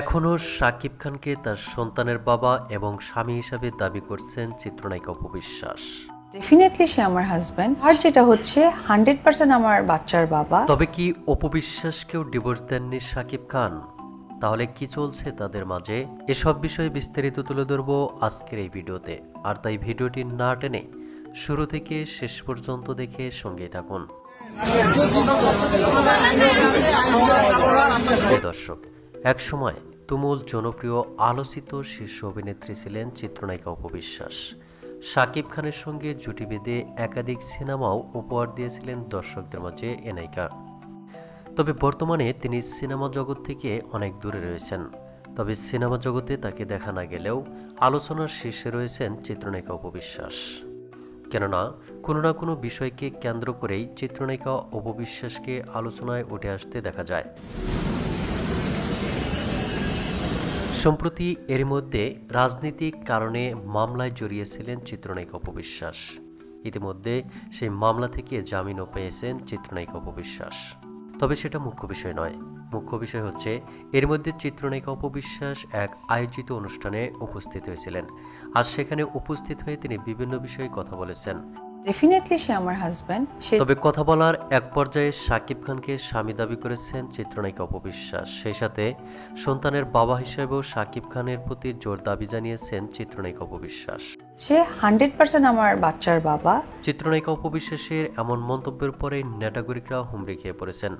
এখনও শাকিব খানকে তার সন্তানের বাবা এবং স্বামী হিসাবে দাবি করছেন চিত্রনায়িকা অপবিশ্বাস। ডেফিনেটলি সে আমার হাজব্যান্ড আর যেটা হচ্ছে হান্ড্রেড পার্সেন্ট আমার বাচ্চার বাবা। তবে কি অপবিশ্বাসকেও ডিভোর্স দেননি শাকিব খান? তাহলে কি চলছে তাদের মাঝে? এসব বিষয়ে বিস্তারিত তুলে ধরব আজকের এই ভিডিওতে। আর তাই ভিডিওটি না টেনে শুরু থেকে শেষ পর্যন্ত দেখে সঙ্গে থাকুন। দর্শক এক সময় তুমুল জনপ্রিয় আলোচিত শীর্ষ অভিনেত্রী ছিলেন চিত্রনায়িকা উপবিশ্বাস শাকিব খানের সঙ্গে জুটি বেঁধে একাধিক সিনেমাও উপহার দিয়েছিলেন দর্শকদের মাঝে এ নায়িকা। তবে বর্তমানে তিনি সিনেমা জগৎ থেকে অনেক দূরে রয়েছেন। তবে সিনেমা জগতে তাকে দেখা না গেলেও আলোচনার শীর্ষে রয়েছেন চিত্রনায়িকা উপবিশ্বাস কেননা, কোনো না কোনো বিষয়কে কেন্দ্র করেই চিত্রনায়িকা অপবিশ্বাসকে আলোচনায় উঠে আসতে দেখা যায়। সম্প্রতি এর মধ্যে রাজনৈতিক কারণে মামলায় জড়িয়েছিলেন চিত্রনায়িকা অপবিশ্বাস। ইতিমধ্যে সেই মামলা থেকে জামিনও পেয়েছেন চিত্রনায়িকা অপবিশ্বাস। তবে সেটা মুখ্য বিষয় নয়। মুখ্য বিষয় হচ্ছে, এর মধ্যে চিত্রনায়িকা অপবিশ্বাস এক আয়োজিত অনুষ্ঠানে উপস্থিত হয়েছিলেন। আর সেখানে উপস্থিত হয়ে তিনি বিভিন্ন বিষয়ে কথা বলেছেন। ডেফিনেটলি সে আমার হাজব্যান্ড সে তবে কথা বলার এক পর্যায়ে সাকিব খানকে স্বামী দাবি করেছেন চিত্রনায়িকা অপবিশ্বাস। সেই সাথে সন্তানের বাবা হিসেবেও সাকিব খানের প্রতি জোর দাবি জানিয়েছেন চিত্রনায়িকা অপবিশ্বাস। সে হান্ড্রেড পার্সেন্ট আমার বাচ্চার বাবা। চিত্রনায়িকা অপবিশ্বাসের এমন মন্তব্যের পরে নেটাগরিকরা হুমড়ি খেয়ে পড়েছেন।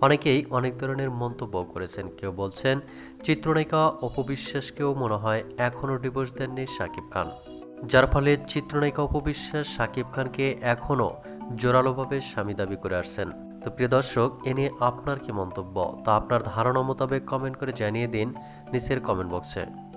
অনেকেই অনেক ধরনের মন্তব্য করেছেন। কেউ বলছেন চিত্রনায়িকা অপবিশ্বাসকেও মনে হয় এখনও ডিভোর্স দেননি সাকিব খান। যার ফলে চিত্রনায়িকা অপবিশ্বাস সাকিব খানকে এখনও জোরালোভাবে স্বামী দাবি করে আসছেন। তো প্রিয় দর্শক, এ নিয়ে আপনার কি মন্তব্য? তা আপনার ধারণা মোতাবেক কমেন্ট করে জানিয়ে দিন নিচের কমেন্ট বক্সে